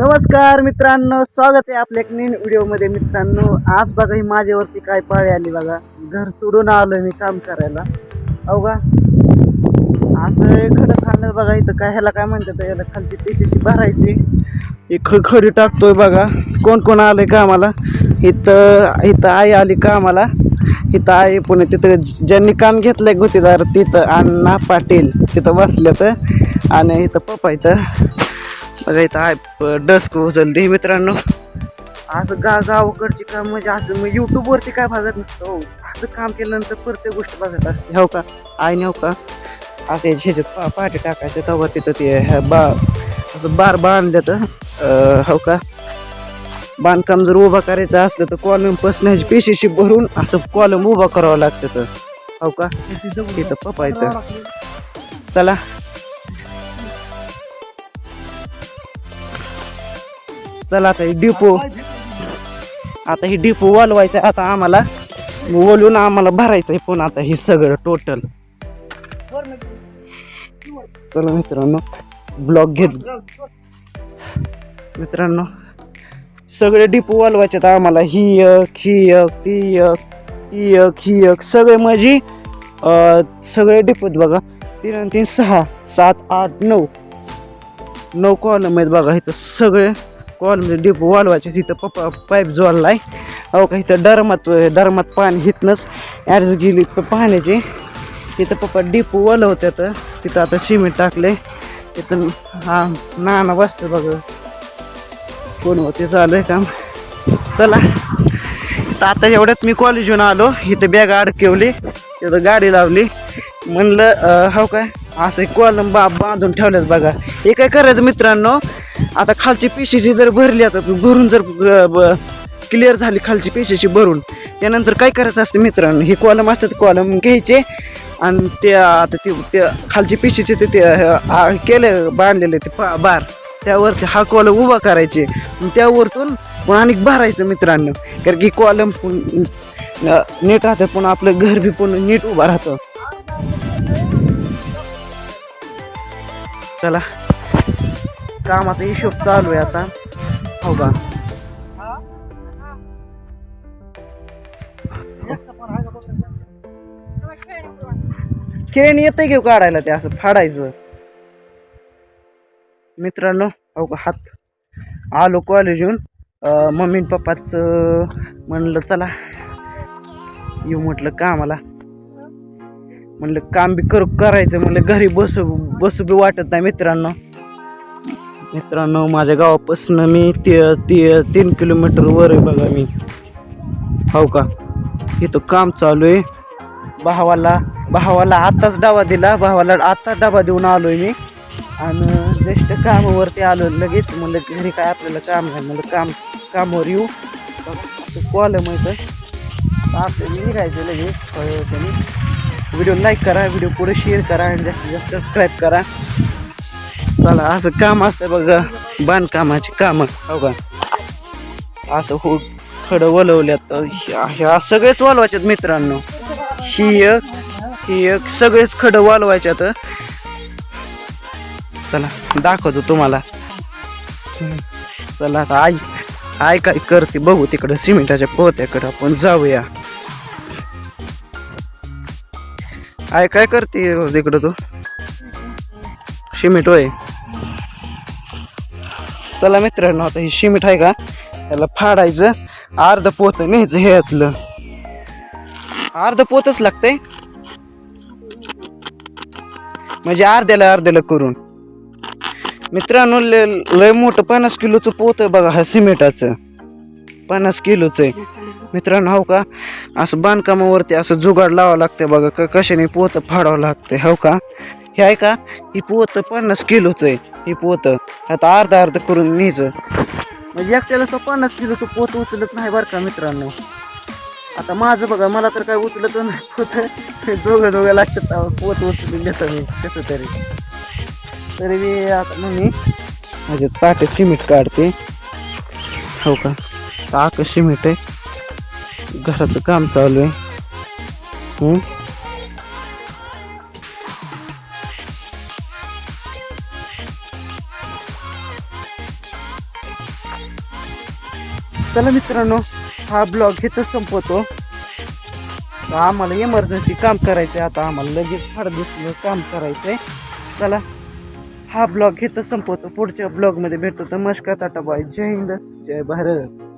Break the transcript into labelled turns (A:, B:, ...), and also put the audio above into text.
A: नमस्कार मित्रांनो स्वागत आहे आपल्या एक नवीन व्हिडिओमध्ये. मित्रांनो आज बघा ही माझ्यावरती काय पाळी आली बघा. घर सोडून आलो मी काम करायला. अहो का असं खडं खाल्लं बघा इथं. काय ह्याला काय म्हणतात याला खालची पिशीशी भरायची. ही ख खडी टाकतोय बघा. कोण कोण आलंय कामाला? इथं इथं आई आली कामाला. इथं आई पुणे तिथं ज्यांनी काम घेतलंय गुतीदार तिथं अण्णा पाटील. तिथं बसल्यात. आणि इथं पप्पा इथं. बघा इथं आहे डस्क उचलते मित्रांनो. असं गा गावाकडची काम म्हणजे असं मग यूट्यूबवरती काय बघत नसतं हो. असं काम केल्यानंतर प्रत्येक गोष्ट बघत असते हो का? आईने हो का? असे ह्याच्यात पा पाठी टाकायचं तेव्हा तिथं ते बा असं बार बांधलं तर हो का? बांधकाम जर उभा करायचं असलं तर कॉलम पसण्याची पेशीशी भरून असं कॉलम उभा करावं लागतं तर हो का? तिथं पपायचं. चला चला आता ही डिपो. आता ही डिपो वालवायचं आहे. आता आम्हाला वलून आम्हाला भरायचं आहे पण आता हे सगळं टोटल चला मित्रांनो ब्लॉग घेत मित्रांनो सगळे डिपो वलवायचे आहेत. आम्हाला ही एक ही एक ती एक ती एक ही एक. सगळे म्हणजे सगळे डिपो आहेत बघा. तीन आणि तीन सहा सात आठ नऊ. नऊ कॉलम आहेत बघा. इथं सगळे कॉलम डिपो वालवायचे तिथं पप्पा पाईप जोडलाय. अहो का इथं डरमात डरमात पाणी हितनंच. ॲड्स गेली प- पाण्याची. तिथं पप्पा डिपो तर तिथं आता सिमेंट टाकले तिथं हा नाना बसतं बघा. कोण होते चालू आहे काम. चला. तर आता एवढ्यात मी कॉलेजहून आलो. इथं बॅग अडकवली. तिथं गाडी लावली. म्हणलं हो काय? असं कॉलम बा बांधून ठेवल्यात बघा. हे काय करायचं मित्रांनो? आता खालची पेशीची जर भरली आता भरून जर क्लिअर झाली खालची पेशीशी भरून त्यानंतर काय करायचं असतं मित्रांनो? हे कॉलम असतात कॉलम घ्यायचे आणि ते आता ते त्या खालची पिशीचे ते ते केले बांधलेले ते पा बार. त्यावरती हा कॉलम उभा करायचे. त्यावरतून पण आणि भरायचं मित्रांनो. कारण की कॉलम नीट राहतं पण आपलं घर बी पण नीट उभा राहतं. चला. कामाचा हिशोब चालू आहे आता. हो का? खेळणी येते घेऊ काढायला ते असं फाडायचं. मित्रांनो हो का हात आलो कॉलेज येऊन मम्मी पप्पाच म्हणलं चला येऊ म्हटलं कामाला. म्हणलं काम बी करू करायचं. म्हणलं घरी बसू बसू बी वाटत नाही मित्रांनो. मित्रांनो माझ्या गावापासून मी ती ती तीन किलोमीटरवर आहे बघा मी. हो का? इथं काम चालू आहे. भावाला भावाला आत्ताच डबा दिला. भावाला आत्ताच डबा देऊन आलोय मी. आणि जस्ट कामावरती आलो लगेच म्हणलं घरी काय आपल्याला काम नाही. म्हणलं काम कामावर येऊ. कॉल आहे माहिती आपल्याला निघायचं लगेच. व्हिडिओ लाईक करा. व्हिडिओ पुढे शेअर करा. आणि जास्तीत जास्त सबस्क्राईब करा. चला असं काम असतं बघा. बांधकामाची कामं. हो का? असं हो खडं वलवल्यात. ह्या सगळेच वालवायच्यात मित्रांनो. ही एक ही एक सगळेच खडं वालवायच्यात. चला दाखवतो तुम्हाला. चला आता आई आय काय करते बघू तिकडं सिमेंटाच्या पोत्याकडं आपण जाऊया. आय काय करते तिकडं तू? सिमेंट होय. चला मित्रांनो आता ही शिमिट आहे का? त्याला फाडायचं. अर्ध पोत न्यायचं ह्यातलं अर्ध पोतच लागतंय. म्हणजे अर्ध्याला अर्ध्याला करून. मित्रांनो लय लय मोठं पन्नास किलोचं पोत आहे बघा हा सिमेंटाचं. पन्नास किलोचं आहे. मित्रांनो हो का? असं बांधकामावरती असं जुगाड लावावं लागतं बघा. क कशाने पोतं फाडावं लागतं हो का? हे आहे का ही पोतं पन्नास किलोचं आहे. ही पोत आता अर्धा अर्ध करून न्यायचं. म्हणजे एकट्याला तो पन्नास किलोचं पोत उचलत नाही बरं का मित्रांनो. आता माझं बघा मला तर काय उचलत नाही पोत. दोघं दोघं लागतात पोत उचलून देतो मी कसं तरी. तरी मी आता मग मी म्हणजे ताटे सिमेंट काढते. हो का? टाक सिमेंट आहे. घराचं काम चालू आहे. चला मित्रांनो हा ब्लॉग इथंच संपवतो. आम्हाला इमर्जन्सी काम करायचं आहे आता आम्हाला लगेच हडदिसलं काम करायचं आहे चला हा ब्लॉग इथं संपवतो. पुढच्या ब्लॉगमध्ये भेटतो. तर नमस्कार टाटा बाय. जय हिंद जय भारत.